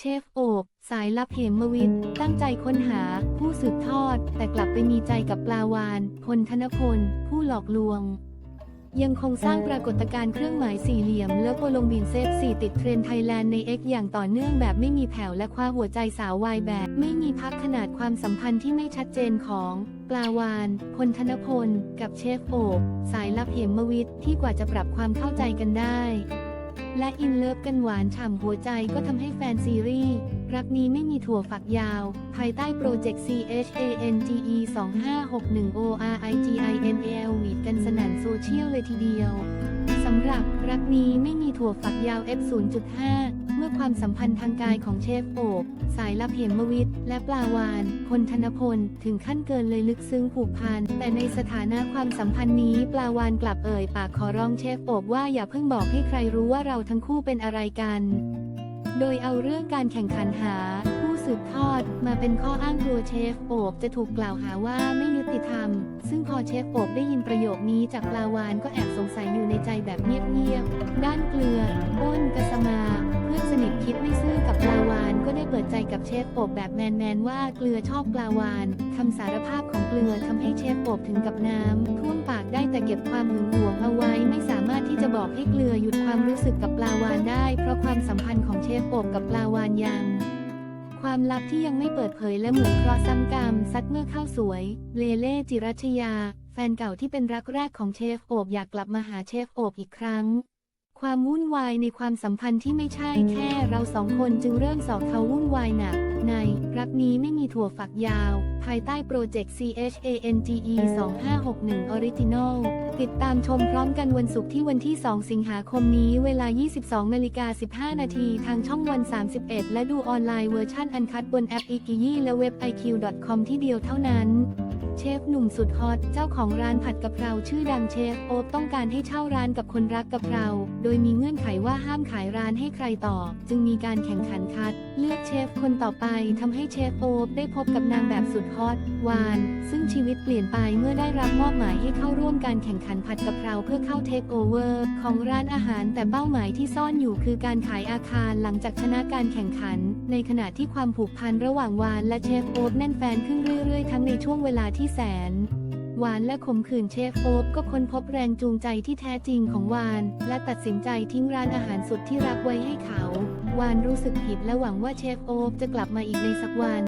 เชฟโอบสายลับเหมวิทย์ตั้งใจค้นหา ผู้สืบทอด แต่กลับไปมีใจกับปลาวานพลธนพล ผู้หลอกลวง ยังคงสร้างปรากฏการณ์เครื่องหมายสี่เหลี่ยม และโปรลงบินเซฟสี่ติดเทรนไทยแลนด์ใน X อย่างต่อเนื่องแบบไม่มีแผ่วและคว้าหัวใจสาววายแบบ ไม่มีพักขนาดความสัมพันธ์ที่ไม่ชัดเจนของปลาวานพลธนพล กับเชฟโอบสายลับเหมวิทย์ที่กว่าจะปรับความเข้าใจกันได้ และอินเลิฟกันหวานฉ่ำหัวใจก็ทำให้แฟนซีรีส์ รักนี้ไม่มีถั่วฝักยาว ภายใต้โปรเจกต์ CHANGE 2561 ORIGINAL วีดกันสนั่นโซเชียลเลยทีเดียว สำหรับรักนี้ไม่มีถั่วฝักยาว F0.5 ื่อความสัมพันธ์ทางกายของเชฟโอบสายลับเหมวิทย์และปลาวาน คนธนพล ถึงขั้นเกินเลยลึกซึ้งผูกพัน แต่ในสถานะความสัมพันธ์นี้ปลาวานกลับเอ่ยปากขอร้องเชฟโอบว่าอย่าเพิ่งบอกให้ใครรู้ว่าเราทั้งคู่เป็นอะไรกัน โดยเอาเรื่องการแข่งขันหาผู้สืบทอดมาเป็นข้ออ้างกลัวเชฟโอบจะถูกกล่าวหาว่าไม่ยุติธรรม ซึ่งพอเชฟโอบได้ยินประโยคนี้จากปลาวานก็แอบสงสัยอยู่ในใจแบบเงียบๆ ด้านเกลืออ้นกระสมาเพื่อ ปิดใจกับเชฟโอบแบบแมนๆว่าเกลือชอบปลาวานคำสารภาพของเกลือทำให้เชฟโอบถึงกับน้ำท่วมปากได้แต่เก็บความหึงหวงเอาไว้ไม่สามารถที่จะบอกให้เกลือหยุดความรู้สึกกับปลาวานได้ เพราะความสัมพันธ์ของเชฟโอบกับปลาวานยังความลับที่ยังไม่เปิดเผยและเหมือนเคราะห์ซ้ำกรรมซัดเมื่อเข้าสวย เลเล่จิรัชยา แฟนเก่าที่เป็นรักแรกของเชฟโอบอยากกลับมาหาเชฟโอบอีกครั้ง ความวุ่นวายในความสัมพันธ์ที่ไม่ใช่แค่เราสองคนจึงเริ่มสอบเขาวุ่นวายหนัก ในรักนี้ไม่มีถั่วฝักยาว ภายใต้โปรเจกต์ CHANGE 2561 Original ติดตามชมพร้อมกันวันศุกร์ที่วันที่ 2 สิงหาคมนี้เวลา 22นาฬิกา15 นาทีทางช่องวัน 31 และดูออนไลน์เวอร์ชันอันคัดบนแอป i ิ i และเว็บ iq.com ที่เดียวเท่านั้น เชฟหนุ่มสุดฮอต เจ้าของร้านผัดกะเพราชื่อดังเชฟโอ๊บต้องการให้เช่าร้านกับคนรักกะเพรา โดยมีเงื่อนไขว่าห้ามขายร้านให้ใครต่อ จึงมีการแข่งขันคัด เลือกเชฟคนต่อไปทำให้เชฟโอ๊บได้พบกับนางแบบสุดฮอตวาน ซึ่งชีวิตเปลี่ยนไปเมื่อได้รับมอบหมายให้เข้าร่วมการแข่งขันผัดกะเพราเพื่อเข้าเทคโอเวอร์ของร้านอาหารแต่เป้าหมายที่ซ่อนอยู่คือการขายอาคารหลังจากชนะการแข่งขัน ในขณะที่ความผูกพันระหว่างวานและเชฟโอ๊บแน่นแฟนขึ้นเรื่อยๆ ทั้งในช่วงเวลาที่แสนหวานและขมขื่นเชฟโอ๊บก็ค้นพบแรงจูงใจที่แท้จริงของวาน และตัดสินใจทิ้งร้านอาหารสุดที่รักไว้ให้เขา วานรู้สึกผิดและหวังว่าเชฟโอ๊บจะกลับมาอีกในสักวัน